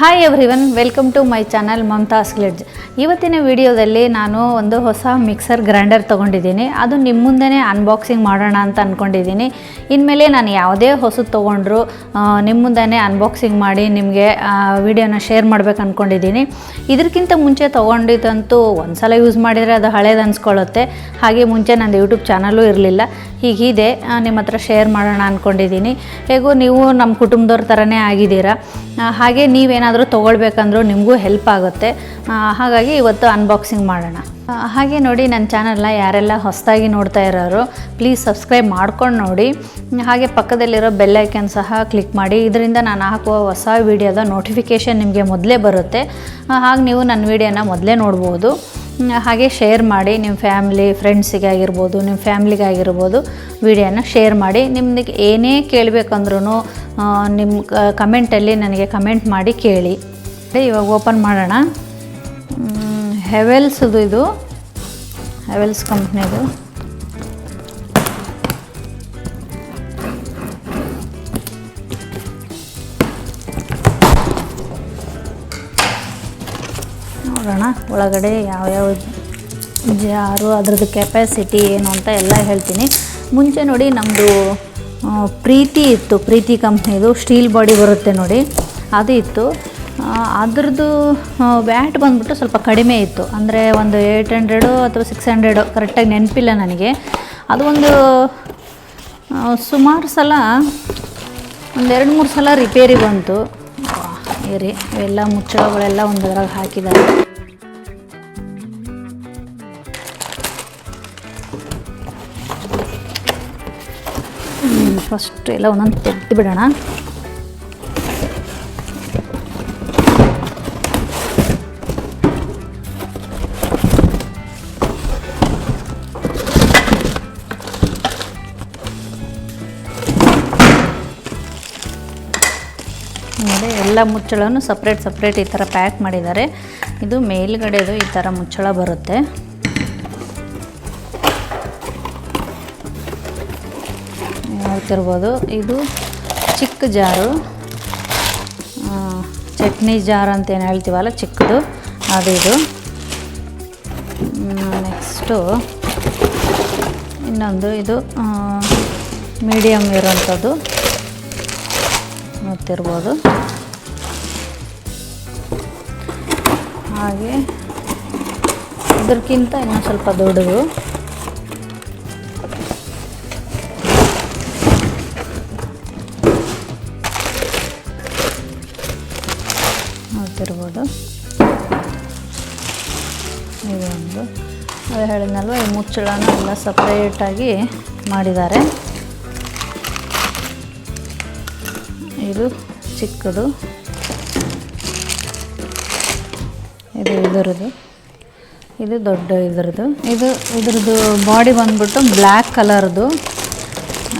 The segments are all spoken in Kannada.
Hi everyone welcome to my channel Mamata's glitz ಇವತ್ತಿನ ವಿಡಿಯೋದಲ್ಲಿ ನಾನು ಒಂದು ಹೊಸ ಮಿಕ್ಸರ್ ಗ್ರೈಂಡರ್ ತೊಗೊಂಡಿದ್ದೀನಿ. ಅದು ನಿಮ್ಮ ಮುಂದೆನೇ ಅನ್ಬಾಕ್ಸಿಂಗ್ ಮಾಡೋಣ ಅಂತ ಅಂದ್ಕೊಂಡಿದ್ದೀನಿ ಇನ್ಮೇಲೆ ನಾನು ಯಾವುದೇ ಹೊಸದು ತೊಗೊಂಡ್ರು ನಿಮ್ಮ ಮುಂದೆನೇ ಅನ್ಬಾಕ್ಸಿಂಗ್ ಮಾಡಿ ನಿಮಗೆ ವಿಡಿಯೋನ ಶೇರ್ ಮಾಡ್ಬೇಕು ಅಂದ್ಕೊಂಡಿದ್ದೀನಿ ಇದಕ್ಕಿಂತ ಮುಂಚೆ ತೊಗೊಂಡಿದ್ದಂತೂ ಒಂದು ಸಲ ಯೂಸ್ ಮಾಡಿದರೆ ಅದು ಹಳೇದು ಅನ್ಸ್ಕೊಳ್ಳುತ್ತೆ. ಹಾಗೆ ಮುಂಚೆ ನಂದು ಯೂಟ್ಯೂಬ್ ಚಾನಲ್ಲೂ ಇರಲಿಲ್ಲ. ಹೀಗಿದೆ ನಿಮ್ಮ ಹತ್ರ ಶೇರ್ ಮಾಡೋಣ ಅಂದ್ಕೊಂಡಿದ್ದೀನಿ ಹೇಗೂ ನೀವು ನಮ್ಮ ಕುಟುಂಬದವ್ರ ಥರನೇ ಆಗಿದ್ದೀರಾ. ಹಾಗೆ ನೀವೇನಾದರೂ ತೊಗೊಳ್ಬೇಕಂದ್ರೂ ನಿಮಗೂ ಹೆಲ್ಪ್ ಆಗುತ್ತೆ. ಹಾಗಾಗಿ ಇವತ್ತು ಅನ್ಬಾಕ್ಸಿಂಗ್ ಮಾಡೋಣ. ಹಾಗೆ ನೋಡಿ ನನ್ನ ಚಾನಲ್ನ ಯಾರೆಲ್ಲ ಹೊಸದಾಗಿ ನೋಡ್ತಾ ಇರೋರು ಪ್ಲೀಸ್ ಸಬ್ಸ್ಕ್ರೈಬ್ ಮಾಡ್ಕೊಂಡು ನೋಡಿ. ಹಾಗೆ ಪಕ್ಕದಲ್ಲಿರೋ ಬೆಲ್ಲೈಕನ್ ಸಹ ಕ್ಲಿಕ್ ಮಾಡಿ. ಇದರಿಂದ ನಾನು ಹಾಕುವ ಹೊಸ ವಿಡಿಯೋದ ನೋಟಿಫಿಕೇಷನ್ ನಿಮಗೆ ಮೊದಲೇ ಬರುತ್ತೆ. ಹಾಗೆ ನೀವು ನನ್ನ ವಿಡಿಯೋನ ಮೊದಲೇ ನೋಡ್ಬೋದು. ಹಾಗೆ ಶೇರ್ ಮಾಡಿ ನಿಮ್ಮ ಫ್ಯಾಮಿಲಿ ಫ್ರೆಂಡ್ಸಿಗೆ ಆಗಿರ್ಬೋದು ನಿಮ್ಮ ಫ್ಯಾಮಿಲಿಗೆ ಆಗಿರ್ಬೋದು ವಿಡಿಯೋನ ಶೇರ್ ಮಾಡಿ. ನಿಮಗೆ ಏನೇ ಕೇಳಬೇಕಂದ್ರೂ ನಿಮ್ಮ ಕಮೆಂಟಲ್ಲಿ ನನಗೆ ಕಮೆಂಟ್ ಮಾಡಿ ಕೇಳಿ. ಇವಾಗ ಓಪನ್ ಮಾಡೋಣ. ಹೆವೆಲ್ಸ್ದು ಇದು. ಹೆವೆಲ್ಸ್ ಕಂಪ್ನಿದು ನೋಡೋಣ. ಒಳಗಡೆ ಯಾವ್ಯಾವ ಜಾರು ಅದ್ರದ್ದು ಕೆಪಾಸಿಟಿ ಏನು ಅಂತ ಎಲ್ಲ ಹೇಳ್ತೀನಿ. ಮುಂಚೆ ನೋಡಿ ನಮ್ಮದು ಪ್ರೀತಿ ಇತ್ತು. ಪ್ರೀತಿ ಕಂಪ್ನಿದು ಸ್ಟೀಲ್ ಬಾಡಿ ಬರುತ್ತೆ ನೋಡಿ. ಅದು ಇತ್ತು. ಅದರದ್ದು ವ್ಯಾಟ್ ಬಂದ್ಬಿಟ್ಟು ಸ್ವಲ್ಪ ಕಡಿಮೆ ಇತ್ತು. ಅಂದರೆ ಒಂದು ಏಯ್ಟ್ ಹಂಡ್ರೆಡು ಅಥವಾ ಸಿಕ್ಸ್ ಹಂಡ್ರೆಡು ಕರೆಕ್ಟಾಗಿ ನೆನಪಿಲ್ಲ ನನಗೆ. ಅದು ಒಂದು ಸುಮಾರು ಸಲ ಒಂದೆರಡು ಮೂರು ಸಲ ರಿಪೇರಿ ಬಂತು. ಏರಿ ಎಲ್ಲ ಮುಚ್ಚಳಗಳೆಲ್ಲ ಒಂದರಾಗ ಹಾಕಿದ್ದಾರೆ. ಫಸ್ಟ್ ಎಲ್ಲ ಒಂದೊಂದು ತೆಗೆದು ಬಿಡೋಣ. ಎಲ್ಲ ಮುಚ್ಚಳನು ಸಪ್ರೇಟ್ ಸಪ್ರೇಟ್ ಈ ಥರ ಪ್ಯಾಕ್ ಮಾಡಿದ್ದಾರೆ. ಇದು ಮೇಲ್ಗಡೆದು ಈ ಥರ ಮುಚ್ಚಳ ಬರುತ್ತೆ. ನೋಡ್ತಿರ್ಬೋದು ಇದು ಚಿಕ್ಕ ಜಾರು. ಚಟ್ನಿ ಜಾರ್ ಅಂತ ಏನು ಹೇಳ್ತೀವಲ್ಲ, ಚಿಕ್ಕದು. ಅದು ಇದು. ನೆಕ್ಸ್ಟು ಇನ್ನೊಂದು ಇದು ಮೀಡಿಯಮ್ ಇರೋಂಥದ್ದು ಮತ್ತಿರ್ಬೋದು ಹಾಗೆ ಇದಕ್ಕಿಂತ ಇನ್ನೂ ಸ್ವಲ್ಪ ದೊಡ್ಡದು. ಇದೊಂದು ಅದು ಹೇಳಿದ್ನಲ್ವ, ಈ ಮುಚ್ಚಳನ ಎಲ್ಲ ಸಪ್ರೇಟಾಗಿ ಮಾಡಿದ್ದಾರೆ. ಇದು ಚಿಕ್ಕದು. ಇದು ಇದರದು ಇದು ದೊಡ್ಡ ಇದರದು ಇದು ಇದ್ರದ್ದು ಬಾಡಿ ಬಂದ್ಬಿಟ್ಟು ಬ್ಲ್ಯಾಕ್ ಕಲರ್ದು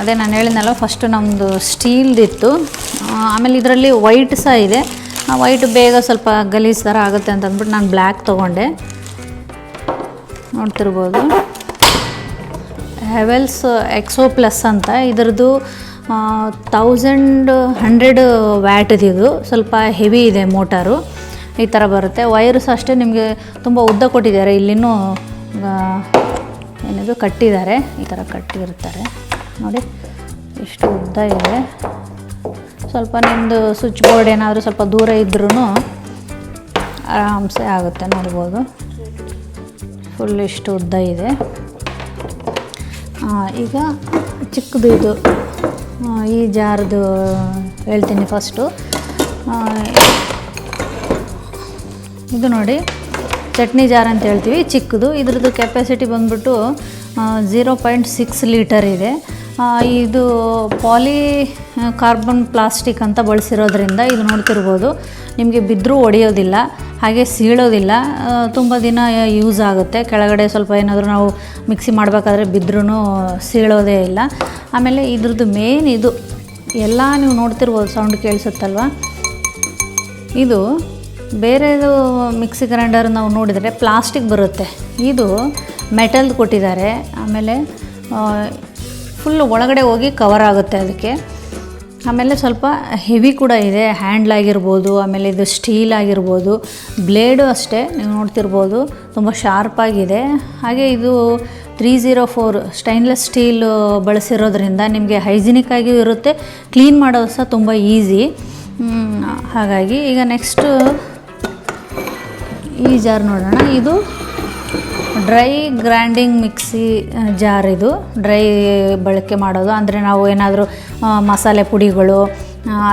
ಅದೇ ನಾನು ಹೇಳಿದ್ನಲ್ಲ ಫಸ್ಟ್ ನಮ್ಮದು ಸ್ಟೀಲ್ದಿತ್ತು ಆಮೇಲೆ ಇದರಲ್ಲಿ ವೈಟ್ ಸಹ ಇದೆ. ಆ ವೈಟ್ ಬೇಗ ಸ್ವಲ್ಪ ಗಲೀಜು ಥರ ಆಗುತ್ತೆ ಅಂತ ಅಂದ್ಬಿಟ್ಟು ನಾನು ಬ್ಲ್ಯಾಕ್ ತೊಗೊಂಡೆ. ನೋಡ್ತಿರ್ಬೋದು. ಹೆವೆಲ್ಸ್ ಎಕ್ಸೋ ಪ್ಲಸ್ ಅಂತ. ಇದರದ್ದು ತೌಸಂಡ್ ಹಂಡ್ರೆಡ್ ವ್ಯಾಟ್ದಿದು ಸ್ವಲ್ಪ ಹೆವಿ ಇದೆ ಮೋಟಾರು ಈ ಥರ ಬರುತ್ತೆ. ವೈರ್ಸ್ ಅಷ್ಟೇ ನಿಮಗೆ ತುಂಬ ಉದ್ದ ಕೊಟ್ಟಿದ್ದಾರೆ. ಇಲ್ಲಿನೂ ಏನಿದು ಕಟ್ಟಿದ್ದಾರೆ. ಈ ಥರ ಕಟ್ಟಿರ್ತಾರೆ. ನೋಡಿ, ಎಷ್ಟು ಉದ್ದ ಇದೆ. ಸ್ವಲ್ಪ ನಿಮ್ಮದು ಸ್ವಿಚ್ ಬೋರ್ಡ್ ಏನಾದರೂ ಸ್ವಲ್ಪ ದೂರ ಇದ್ರೂ ಆರಾಮ್ಸೆ ಆಗುತ್ತೆ ನೋಡ್ಬೋದು. ಫುಲ್ ಇಷ್ಟು ಉದ್ದ ಇದೆ. ಈಗ ಚಿಕ್ಕದು ಇದು. ಈ ಜಾರ್ದು ಹೇಳ್ತೀನಿ ಫಸ್ಟು ಇದು ನೋಡಿ, ಚಟ್ನಿ ಜಾರ್ ಅಂತ ಹೇಳ್ತೀವಿ, ಚಿಕ್ಕದು. ಇದ್ರದ್ದು ಕೆಪಾಸಿಟಿ ಬಂದ್ಬಿಟ್ಟು ಝೀರೋ ಪಾಯಿಂಟ್ ಸಿಕ್ಸ್ ಲೀಟರ್ ಇದೆ. ಇದು ಪಾಲಿ ಕಾರ್ಬನ್ ಪ್ಲಾಸ್ಟಿಕ್ ಅಂತ ಬಳಸಿರೋದ್ರಿಂದ ಇದು ನೋಡ್ತಿರ್ಬೋದು. ನಿಮಗೆ ಬಿದ್ದರೂ ಒಡೆಯೋದಿಲ್ಲ, ಹಾಗೆ ಸೀಳೋದಿಲ್ಲ ತುಂಬ ದಿನ ಯೂಸ್ ಆಗುತ್ತೆ. ಕೆಳಗಡೆ ಸ್ವಲ್ಪ ಏನಾದರೂ ನಾವು ಮಿಕ್ಸಿ ಮಾಡಬೇಕಾದ್ರೆ ಬಿದ್ದರೂ ಸೀಳೋದೇ ಇಲ್ಲ. ಆಮೇಲೆ ಇದ್ರದ್ದು ಮೇನ್ ಇದು, ಎಲ್ಲ ನೀವು ನೋಡ್ತಿರ್ಬೋದು ಸೌಂಡ್ ಕೇಳಿಸುತ್ತಲ್ವ? ಇದು ಬೇರೆದು ಮಿಕ್ಸಿ ಗ್ರೈಂಡರ್ ನಾವು ನೋಡಿದರೆ ಪ್ಲಾಸ್ಟಿಕ್ ಬರುತ್ತೆ. ಇದು ಮೆಟಲ್ದು ಕೊಟ್ಟಿದ್ದಾರೆ. ಆಮೇಲೆ ಫುಲ್ ಒಳಗಡೆ ಹೋಗಿ ಕವರ್ ಆಗುತ್ತೆ ಅದಕ್ಕೆ. ಆಮೇಲೆ ಸ್ವಲ್ಪ ಹೆವಿ ಕೂಡ ಇದೆ ಹ್ಯಾಂಡ್ಲ್ ಆಗಿರ್ಬೋದು, ಆಮೇಲೆ ಇದು ಸ್ಟೀಲ್ ಆಗಿರ್ಬೋದು ಬ್ಲೇಡು ಅಷ್ಟೇ, ನೀವು ನೋಡ್ತಿರ್ಬೋದು, ತುಂಬ ಶಾರ್ಪಾಗಿದೆ ಹಾಗೆ ಇದು three zero four stainless steel ಬಳಸಿರೋದ್ರಿಂದ ನಿಮಗೆ ಹೈಜಿನಿಕ್ ಆಗಿಯೂ ಇರುತ್ತೆ ಕ್ಲೀನ್ ಮಾಡೋದು ಸಹ ತುಂಬ ಈಸಿ ಹಾಗಾಗಿ ಈಗ ನೆಕ್ಸ್ಟು ಈ ಜಾರ್ ನೋಡೋಣ. ಇದು ಡ್ರೈ ಗ್ರೈಂಡಿಂಗ್ ಮಿಕ್ಸಿ ಜಾರ್ ಇದು. ಡ್ರೈ ಬಳಕೆ ಮಾಡೋದು. ಅಂದರೆ ನಾವು ಏನಾದರೂ ಮಸಾಲೆ ಪುಡಿಗಳು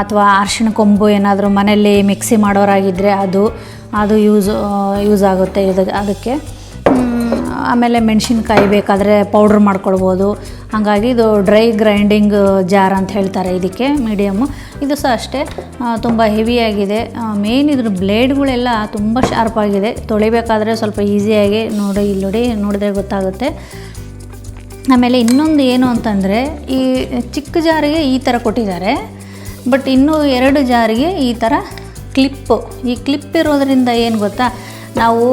ಅಥವಾ ಅರಿಶಿಣ ಕೊಂಬು ಏನಾದರೂ ಮನೆಯಲ್ಲಿ ಮಿಕ್ಸಿ ಮಾಡೋರಾಗಿದ್ದರೆ ಅದು ಅದು ಯೂಸ್ ಯೂಸ್ ಆಗುತ್ತೆ ಇದು ಅದಕ್ಕೆ ಆಮೇಲೆ ಮೆಣಸಿನ್ಕಾಯಿ ಬೇಕಾದರೆ ಪೌಡ್ರ್ ಮಾಡ್ಕೊಳ್ಬೋದು. ಹಾಗಾಗಿ ಇದು ಡ್ರೈ ಗ್ರೈಂಡಿಂಗ್ ಜಾರ್ ಅಂತ ಹೇಳ್ತಾರೆ ಇದಕ್ಕೆ ಮೀಡಿಯಮ್ಮು ಇದು ಸಹ ಅಷ್ಟೇ ತುಂಬ ಹೆವಿಯಾಗಿದೆ ಮೇನ್ ಇದ್ರ ಬ್ಲೇಡ್ಗಳೆಲ್ಲ ತುಂಬ ಶಾರ್ಪಾಗಿದೆ ತೊಳಿಬೇಕಾದ್ರೆ ಸ್ವಲ್ಪ ಈಸಿಯಾಗಿ ನೋಡಿ ಇಲ್ಲಿ ನೋಡಿ, ನೋಡಿದ್ರೆ ಗೊತ್ತಾಗುತ್ತೆ. ಆಮೇಲೆ ಇನ್ನೊಂದು ಏನು ಅಂತಂದರೆ, ಈ ಚಿಕ್ಕ ಜಾರಿಗೆ ಈ ಥರ ಕೊಟ್ಟಿದ್ದಾರೆ. ಬಟ್ ಇನ್ನೂ ಎರಡು ಜಾರಿಗೆ ಈ ಥರ ಕ್ಲಿಪ್ಪು ಈ ಕ್ಲಿಪ್ ಇರೋದರಿಂದ ಏನು ಗೊತ್ತಾ? ನಾವು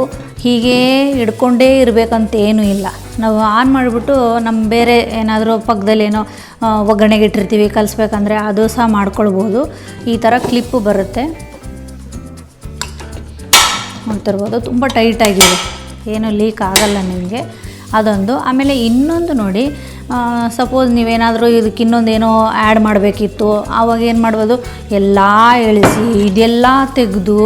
ಹೀಗೇ ಹಿಡ್ಕೊಂಡೇ ಇರಬೇಕಂತ ಏನೂ ಇಲ್ಲ. ನಾವು ಆನ್ ಮಾಡಿಬಿಟ್ಟು ನಮ್ಮ ಬೇರೆ ಏನಾದರೂ ಪಕ್ಕದಲ್ಲಿ ಏನೋ ಒಗ್ಗರಣೆಗೆ ಇಟ್ಟಿರ್ತೀವಿ, ಕಲಿಸ್ಬೇಕಂದ್ರೆ ಅದು ಸಹ ಮಾಡ್ಕೊಳ್ಬೋದು. ಈ ಥರ ಕ್ಲಿಪ್ಪು ಬರುತ್ತೆ. ನೋಡ್ತಿರ್ಬೋದು ತುಂಬ ಟೈಟಾಗಿದೆ ಏನು ಲೀಕ್ ಆಗಲ್ಲ ನಿಮಗೆ. ಅದೊಂದು. ಆಮೇಲೆ ಇನ್ನೊಂದು ನೋಡಿ ಸಪೋಸ್ ನೀವೇನಾದರೂ ಇದಕ್ಕೆ ಇನ್ನೊಂದು ಏನೋ ಆ್ಯಡ್ ಮಾಡಬೇಕಿತ್ತು, ಆವಾಗ ಏನು ಮಾಡ್ಬೋದು? ಎಲ್ಲ ಇಳಿಸಿ ಇದೆಲ್ಲ ತೆಗೆದು,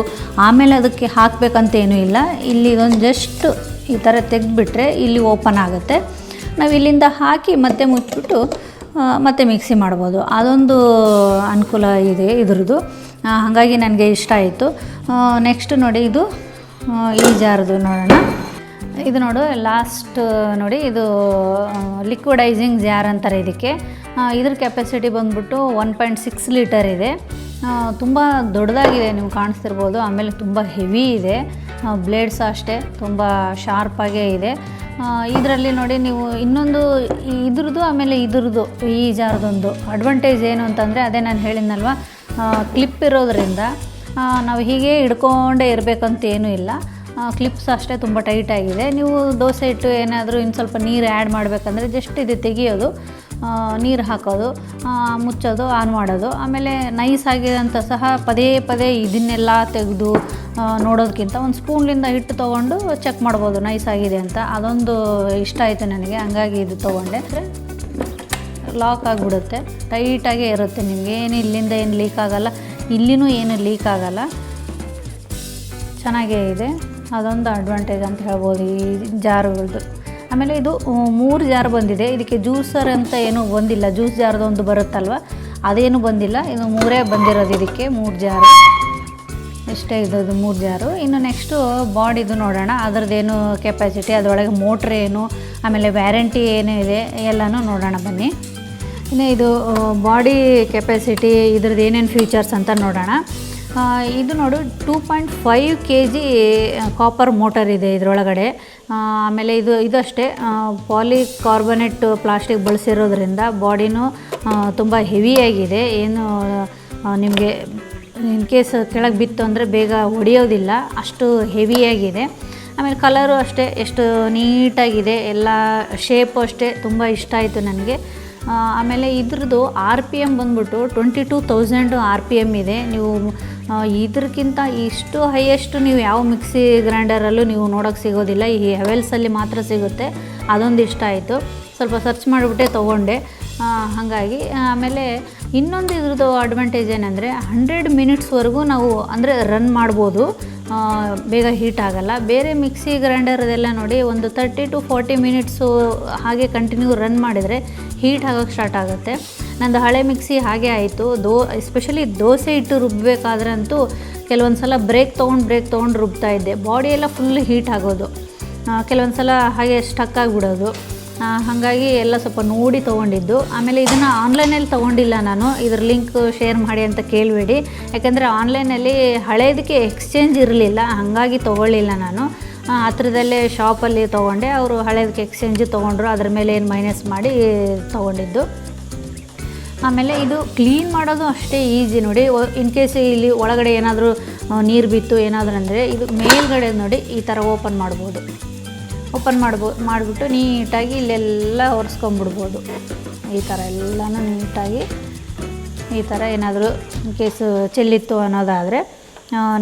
ಆಮೇಲೆ ಅದಕ್ಕೆ ಹಾಕಬೇಕಂತೇನೂ ಇಲ್ಲ. ಇಲ್ಲಿ ಇದೊಂದು ಜಸ್ಟ್ ಈ ಥರ ತೆಗೆದುಬಿಟ್ರೆ ಇಲ್ಲಿ ಓಪನ್ ಆಗುತ್ತೆ. ನಾವು ಇಲ್ಲಿಂದ ಹಾಕಿ ಮತ್ತೆ ಮುಚ್ಚಿಬಿಟ್ಟು ಮತ್ತೆ ಮಿಕ್ಸಿ ಮಾಡ್ಬೋದು. ಅದೊಂದು ಅನುಕೂಲ ಇದೆ ಇದ್ರದ್ದು. ಹಾಗಾಗಿ ನನಗೆ ಇಷ್ಟ ಆಯಿತು. ನೆಕ್ಸ್ಟ್ ನೋಡಿ ಇದು ಈಜಾರದು ನೋಡೋಣ. ಇದು ನೋಡು ಲಾಸ್ಟ್ ನೋಡಿ, ಇದು ಲಿಕ್ವಿಡೈಸಿಂಗ್ ಜಾರ್ ಅಂತಾರೆ ಇದಕ್ಕೆ. ಇದ್ರ ಕೆಪಾಸಿಟಿ ಬಂದ್ಬಿಟ್ಟು ಒನ್ ಪಾಯಿಂಟ್ ಸಿಕ್ಸ್ ಲೀಟರ್ ಇದೆ. ತುಂಬ ದೊಡ್ಡದಾಗಿದೆ, ನೀವು ಕಾಣಿಸ್ತಿರ್ಬೋದು. ಆಮೇಲೆ ತುಂಬ ಹೆವಿ ಇದೆ. ಬ್ಲೇಡ್ಸ್ ಅಷ್ಟೇ, ತುಂಬ ಶಾರ್ಪಾಗೇ ಇದೆ. ಇದರಲ್ಲಿ ನೋಡಿ ನೀವು ಇನ್ನೊಂದು, ಇದ್ರದ್ದು ಆಮೇಲೆ ಇದ್ರದ್ದು, ಈ ಜಾರದೊಂದು. ಅಡ್ವಾಂಟೇಜ್ ಏನು ಅಂತಂದರೆ, ಅದೇ ನಾನು ಹೇಳಿದ್ನಲ್ವ ಕ್ಲಿಪ್ ಇರೋದ್ರಿಂದ ನಾವು ಹೀಗೆ ಹಿಡ್ಕೊಂಡೇ ಇರಬೇಕಂತ ಏನೂ ಇಲ್ಲ. ಕ್ಲಿಪ್ಸ್ ಅಷ್ಟೇ ತುಂಬ ಟೈಟ್ ಆಗಿದೆ. ನೀವು ದೋಸೆ ಇಟ್ಟು ಏನಾದರೂ ಇನ್ನು ಸ್ವಲ್ಪ ನೀರು ಆ್ಯಡ್ ಮಾಡಬೇಕಂದ್ರೆ ಜಸ್ಟ್ ಇದು ತೆಗಿಯೋದು ನೀರು ಹಾಕೋದು ಮುಚ್ಚೋದು ಆನ್ ಮಾಡೋದು. ಆಮೇಲೆ ನೈಸ್ ಆಗಿದೆ ಅಂತ ಸಹ ಪದೇ ಪದೇ ಇದನ್ನೆಲ್ಲ ತೆಗೆದು ನೋಡೋದಕ್ಕಿಂತ ಒಂದು ಸ್ಪೂನ್ಲಿಂದ ಹಿಟ್ಟು ತೊಗೊಂಡು ಚೆಕ್ ಮಾಡ್ಬೋದು ನೈಸ್ ಆಗಿದೆ ಅಂತ. ಅದೊಂದು ಇಷ್ಟ ಆಯಿತು ನನಗೆ, ಹಂಗಾಗಿ ಇದು ತೊಗೊಂಡೆ. ಲಾಕ್ ಆಗಿಬಿಡುತ್ತೆ. ಟೈಟಾಗೇ ಇರುತ್ತೆ ನಿಮಗೆ. ಏನು ಇಲ್ಲಿಂದ ಏನು ಲೀಕ್ ಆಗೋಲ್ಲ. ಇಲ್ಲಿನೂ ಏನು ಲೀಕ್ ಆಗೋಲ್ಲ. ಚೆನ್ನಾಗೇ ಇದೆ. ಅದೊಂದು ಅಡ್ವಾಂಟೇಜ್ ಅಂತ ಹೇಳ್ಬೋದು ಈ ಜಾರುಗಳದ್ದು. ಆಮೇಲೆ ಇದು ಮೂರು ಜಾರ್ ಬಂದಿದೆ. ಇದಕ್ಕೆ ಜ್ಯೂಸರ್ ಅಂತ ಏನೂ ಬಂದಿಲ್ಲ. ಜ್ಯೂಸ್ ಜಾರ್ದೊಂದು ಬರುತ್ತಲ್ವ? ಅದೇನು ಬಂದಿಲ್ಲ. ಇದು ಮೂರೇ ಬಂದಿರೋದು ಇದಕ್ಕೆ, ಮೂರು ಜಾರು. ಇಷ್ಟೇ ಇದ್ದದ್ದು ಮೂರು ಜಾರು. ಇನ್ನು ನೆಕ್ಸ್ಟು ಬಾಡಿದು ನೋಡೋಣ. ಅದರದ್ದೇನು ಕೆಪಾಸಿಟಿ ಅದರೊಳಗೆ ಮೋಟ್ರ್ ಏನು, ಆಮೇಲೆ ವ್ಯಾರಂಟಿ ಏನು ಇದೆ, ಎಲ್ಲನೂ ನೋಡೋಣ ಬನ್ನಿ. ಇನ್ನು ಇದು ಬಾಡಿ ಕೆಪಾಸಿಟಿ ಇದ್ರದ್ದು ಏನೇನು ಫೀಚರ್ಸ್ ಅಂತ ನೋಡೋಣ. ಇದು ನೋಡು two point five K G copper motor ಇದೆ ಇದರೊಳಗಡೆ. ಆಮೇಲೆ ಇದು, ಇದಷ್ಟೇ ಪಾಲಿ ಕಾರ್ಬನೇಟ್ ಪ್ಲಾಸ್ಟಿಕ್ ಬಳಸಿರೋದ್ರಿಂದ ಬಾಡಿನೂ ತುಂಬ ಹೆವಿಯಾಗಿದೆ ಏನು ನಿಮಗೆ ಇನ್ ಕೇಸ್ ಕೆಳಗೆ ಬಿತ್ತು ಅಂದರೆ ಬೇಗ ಒಡೆಯೋದಿಲ್ಲ ಅಷ್ಟು ಹೆವಿಯಾಗಿದೆ ಆಮೇಲೆ ಕಲರು ಅಷ್ಟೇ, ಎಷ್ಟು ನೀಟಾಗಿದೆ, ಎಲ್ಲ ಶೇಪು ಅಷ್ಟೇ ತುಂಬ ಇಷ್ಟ ಆಯಿತು ನನಗೆ. ಆಮೇಲೆ ಇದ್ರದ್ದು ಆರ್ ಪಿ ಎಂ ಬಂದ್ಬಿಟ್ಟು twenty two thousand R P M ಇದೆ. ನೀವು ಇದಕ್ಕಿಂತ ಇಷ್ಟು ಹೈಯೆಸ್ಟ್ ನೀವು ಯಾವ ಮಿಕ್ಸಿ ಗ್ರೈಂಡರಲ್ಲೂ ನೀವು ನೋಡೋಕ್ಕೆ ಸಿಗೋದಿಲ್ಲ. ಈ ಹೆವೆಲ್ಸಲ್ಲಿ ಮಾತ್ರ ಸಿಗುತ್ತೆ. ಅದೊಂದು ಇಷ್ಟ ಆಯಿತು. ಸ್ವಲ್ಪ ಸರ್ಚ್ ಮಾಡಿಬಿಟ್ಟೆ, ತೊಗೊಂಡೆ. ಹಾಗಾಗಿ, ಆಮೇಲೆ ಇನ್ನೊಂದು ಇದ್ರದ್ದು ಅಡ್ವಾಂಟೇಜ್ ಏನಂದರೆ ಹಂಡ್ರೆಡ್ ಮಿನಿಟ್ಸ್ವರೆಗೂ ನಾವು ಅಂದರೆ ರನ್ ಮಾಡ್ಬೋದು. ಬೇಗ ಹೀಟ್ ಆಗಲ್ಲ. ಬೇರೆ ಮಿಕ್ಸಿ ಗ್ರೈಂಡರ್ ಅದೆಲ್ಲ ನೋಡಿ ಒಂದು ತರ್ಟಿ ಟು ಫಾರ್ಟಿ ಮಿನಿಟ್ಸು ಹಾಗೆ ಕಂಟಿನ್ಯೂ ರನ್ ಮಾಡಿದರೆ ಹೀಟ್ ಆಗೋಕ್ಕೆ ಸ್ಟಾರ್ಟ್ ಆಗುತ್ತೆ. ನಂದು ಹಳೆ ಮಿಕ್ಸಿ ಹಾಗೆ ಆಯಿತು. ದೋ ಎಸ್ಪೆಷಲಿ ದೋಸೆ ಇಟ್ಟು ರುಬ್ಬಬೇಕಾದ್ರೆ ಅಂತೂ ಕೆಲವೊಂದು ಸಲ ಬ್ರೇಕ್ ತೊಗೊಂಡು ಬ್ರೇಕ್ ತೊಗೊಂಡು ರುಬ್ತಾ ಇದ್ದೆ. ಬಾಡಿ ಎಲ್ಲ ಫುಲ್ ಹೀಟ್ ಆಗೋದು. ಕೆಲವೊಂದು ಸಲ ಹಾಗೆ ಸ್ಟಕ್ ಆಗಿಬಿಡೋದು. ಹಾಗಾಗಿ ಎಲ್ಲ ಸ್ವಲ್ಪ ನೋಡಿ ತೊಗೊಂಡಿದ್ದು. ಆಮೇಲೆ ಇದನ್ನು ಆನ್ಲೈನಲ್ಲಿ ತೊಗೊಂಡಿಲ್ಲ ನಾನು. ಇದ್ರ ಲಿಂಕ್ ಶೇರ್ ಮಾಡಿ ಅಂತ ಕೇಳಬೇಡಿ. ಯಾಕೆಂದರೆ ಆನ್ಲೈನಲ್ಲಿ ಹಳೇದಕ್ಕೆ ಎಕ್ಸ್ಚೇಂಜ್ ಇರಲಿಲ್ಲ. ಹಾಗಾಗಿ ತೊಗೊಳ್ಳಿಲ್ಲ ನಾನು. ಹತ್ರದಲ್ಲೇ ಶಾಪಲ್ಲಿ ತೊಗೊಂಡೆ. ಅವರು ಹಳೇದಕ್ಕೆ ಎಕ್ಸ್ಚೇಂಜ್ ತೊಗೊಂಡ್ರು. ಅದ್ರ ಮೇಲೆ ಏನು ಮೈನಸ್ ಮಾಡಿ ತೊಗೊಂಡಿದ್ದು. ಆಮೇಲೆ ಇದು ಕ್ಲೀನ್ ಮಾಡೋದು ಅಷ್ಟೇ ಈಸಿ ನೋಡಿ. ಇನ್ ಕೇಸ್ ಇಲ್ಲಿ ಒಳಗಡೆ ಏನಾದರೂ ನೀರು ಬಿತ್ತು, ಏನಾದರೂ ಅಂದರೆ ಇದು ಮೇಲ್ಗಡೆ ನೋಡಿ ಈ ಥರ ಓಪನ್ ಮಾಡ್ಬೋದು. ಓಪನ್ ಮಾಡ್ಬೋ, ಮಾಡಿಬಿಟ್ಟು ನೀಟಾಗಿ ಇಲ್ಲೆಲ್ಲ ಒರೆಸ್ಕೊಂಬಿಡ್ಬೋದು ಈ ಥರ ಎಲ್ಲನೂ ನೀಟಾಗಿ, ಈ ಥರ ಏನಾದರೂ ಇನ್ ಕೇಸ್ ಚೆಲ್ಲಿತ್ತು ಅನ್ನೋದಾದರೆ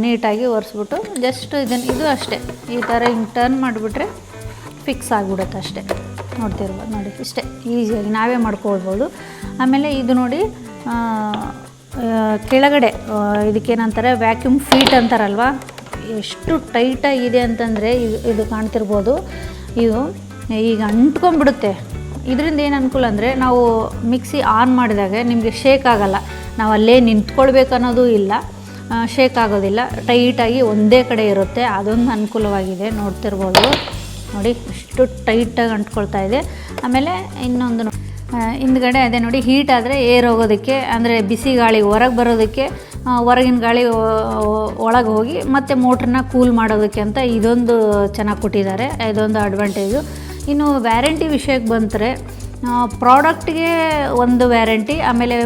ನೀಟಾಗಿ ಒರೆಸ್ಬಿಟ್ಟು ಜಸ್ಟ್ ಇದನ್ನು ಇದು ಅಷ್ಟೇ. ಈ ಥರ ಹಿಂಗೆ ಟರ್ನ್ ಮಾಡಿಬಿಟ್ರೆ ಫಿಕ್ಸ್ ಆಗಿಬಿಡುತ್ತೆ ಅಷ್ಟೇ. ನೋಡ್ತಿರ್ಬೋದು ನೋಡಿ, ಇಷ್ಟೇ ಈಸಿಯಾಗಿ ನಾವೇ ಮಾಡ್ಕೊಳ್ಬೋದು. ಆಮೇಲೆ ಇದು ನೋಡಿ ಕೆಳಗಡೆ ಇದಕ್ಕೇನಂತಾರೆ ವ್ಯಾಕ್ಯೂಮ್ ಫೀಟ್ ಅಂತಾರಲ್ವ? ಎಷ್ಟು ಟೈಟಾಗಿದೆ ಅಂತಂದರೆ ಇದು ಇದು ಕಾಣ್ತಿರ್ಬೋದು. ಇದು ಈಗ ಅಂಟ್ಕೊಂಡ್ಬಿಡುತ್ತೆ. ಇದರಿಂದ ಏನು ಅನುಕೂಲ ಅಂದರೆ, ನಾವು ಮಿಕ್ಸಿ ಆನ್ ಮಾಡಿದಾಗ ನಿಮಗೆ ಶೇಕ್ ಆಗಲ್ಲ. ನಾವು ಅಲ್ಲೇ ನಿಂತ್ಕೊಳ್ಬೇಕನ್ನೋದು ಇಲ್ಲ. ಶೇಕ್ ಆಗೋದಿಲ್ಲ. ಟೈಟಾಗಿ ಒಂದೇ ಕಡೆ ಇರುತ್ತೆ. ಅದೊಂದು ಅನುಕೂಲವಾಗಿದೆ ನೋಡ್ತಿರ್ಬೋದು. ನೋಡಿ ಎಷ್ಟು ಟೈಟಾಗಿ ಅಂಟ್ಕೊಳ್ತಾ ಇದೆ. ಆಮೇಲೆ ಇನ್ನೊಂದು ಹಿಂದ್ಗಡೆ ಅದೇ ನೋಡಿ ಹೀಟ್ ಆದರೆ ಏರ್ ಹೋಗೋದಕ್ಕೆ, ಅಂದರೆ ಬಿಸಿ ಗಾಳಿ ಹೊರಗೆ ಬರೋದಕ್ಕೆ ಹೊರಗಿನ ಗಾಳಿ ಒಳಗೆ ಹೋಗಿ ಮತ್ತು ಮೋಟ್ರನ್ನ ಕೂಲ್ ಮಾಡೋದಕ್ಕೆ ಅಂತ ಇದೊಂದು ಚೆನ್ನಾಗಿ ಕೊಟ್ಟಿದ್ದಾರೆ. ಇದೊಂದು ಅಡ್ವಾಂಟೇಜು ಇನ್ನು ವ್ಯಾರಂಟಿ ವಿಷಯಕ್ಕೆ ಬಂದರೆ ಪ್ರಾಡಕ್ಟ್ಗೆ ಒಂದು ವ್ಯಾರಂಟಿ ಆಮೇಲೆ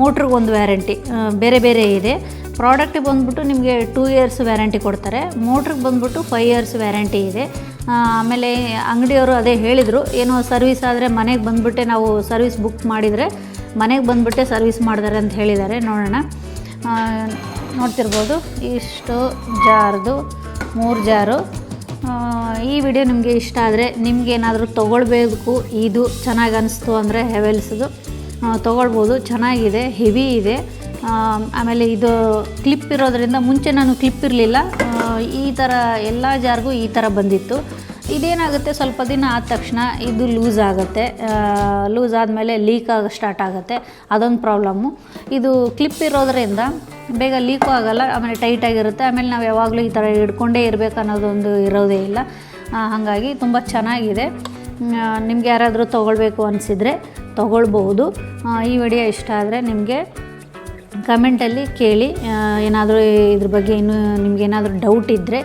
ಮೋಟ್ರಿಗೆ ಒಂದು ವ್ಯಾರಂಟಿ ಬೇರೆ ಬೇರೆ ಇದೆ. ಪ್ರಾಡಕ್ಟಿಗೆ ಬಂದ್ಬಿಟ್ಟು ನಿಮಗೆ ಟೂ ಇಯರ್ಸ್ ವ್ಯಾರಂಟಿ ಕೊಡ್ತಾರೆ. ಮೋಟ್ರಿಗೆ ಬಂದ್ಬಿಟ್ಟು ಫೈವ್ ಇಯರ್ಸ್ ವ್ಯಾರಂಟಿ ಇದೆ. ಆಮೇಲೆ ಅಂಗಡಿಯವರು ಅದೇ ಹೇಳಿದರು, ಏನೋ ಸರ್ವಿಸ್ ಆದರೆ ಮನೆಗೆ ಬಂದುಬಿಟ್ಟೆ ನಾವು ಸರ್ವಿಸ್ ಬುಕ್ ಮಾಡಿದರೆ, ಮನೆಗೆ ಬಂದುಬಿಟ್ಟೆ ಸರ್ವಿಸ್ ಮಾಡಿದ್ದಾರೆ ಅಂತ ಹೇಳಿದ್ದಾರೆ, ನೋಡೋಣ. ನೋಡ್ತಿರ್ಬೋದು, ಇಷ್ಟು ಜಾರ್ದು, ಮೂರು ಜಾರು. ಈ ವಿಡಿಯೋ ನಿಮಗೆ ಇಷ್ಟ ಆದರೆ ನಿಮಗೇನಾದರೂ ತೊಗೊಳ್ಬೇಕು, ಇದು ಚೆನ್ನಾಗಿ ಅನಿಸ್ತು ಅಂದರೆ, ಹೆವೆಲ್ಸ್ದು ತೊಗೊಳ್ಬೋದು, ಚೆನ್ನಾಗಿದೆ ಹೆವಿ ಇದೆ. ಆಮೇಲೆ ಇದು ಕ್ಲಿಪ್ ಇರೋದರಿಂದ ಮುಂಚೆ ನಾನು ಕ್ಲಿಪ್ ಇರಲಿಲ್ಲ. ಈ ಥರ ಎಲ್ಲ ಜಾರ್ಗೂ ಈ ಥರ ಬಂದಿತ್ತು. ಇದೇನಾಗುತ್ತೆ, ಸ್ವಲ್ಪ ದಿನ ಆದ ತಕ್ಷಣ ಇದು ಲೂಸ್ ಆಗುತ್ತೆ. ಲೂಸ್ ಆದಮೇಲೆ ಲೀಕ್ ಆಗ ಸ್ಟಾರ್ಟ್ ಆಗುತ್ತೆ. ಅದೊಂದು ಪ್ರಾಬ್ಲಮ್ಮು ಇದು ಕ್ಲಿಪ್ ಇರೋದರಿಂದ ಬೇಗ ಲೀಕು ಆಗೋಲ್ಲ, ಆಮೇಲೆ ಟೈಟಾಗಿರುತ್ತೆ ಆಮೇಲೆ ನಾವು ಯಾವಾಗಲೂ ಈ ಥರ ಹಿಡ್ಕೊಂಡೇ ಇರಬೇಕು ಅನ್ನೋದೊಂದು ಇರೋದೇ ಇಲ್ಲ. ಹಾಗಾಗಿ ತುಂಬ ಚೆನ್ನಾಗಿದೆ. ನಿಮ್ಗೆ ಯಾರಾದರೂ ತೊಗೊಳ್ಬೇಕು ಅನಿಸಿದರೆ ತೊಗೊಳ್ಬಹುದು ಈ ವಿಡಿಯೋ ಇಷ್ಟ ಆದರೆ ನಿಮಗೆ ಕಮೆಂಟಲ್ಲಿ ಕೇಳಿ ಏನಾದರೂ ಇದ್ರ ಬಗ್ಗೆ ಇನ್ನೂ ನಿಮ್ಗೆ ಏನಾದರೂ ಡೌಟ್ ಇದ್ದರೆ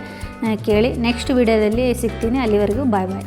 ಕೇಳಿ. ನೆಕ್ಸ್ಟ್ ವಿಡಿಯೋದಲ್ಲಿ ಸಿಗ್ತೀನಿ. ಅಲ್ಲಿವರೆಗೂ ಬಾಯ್ ಬಾಯ್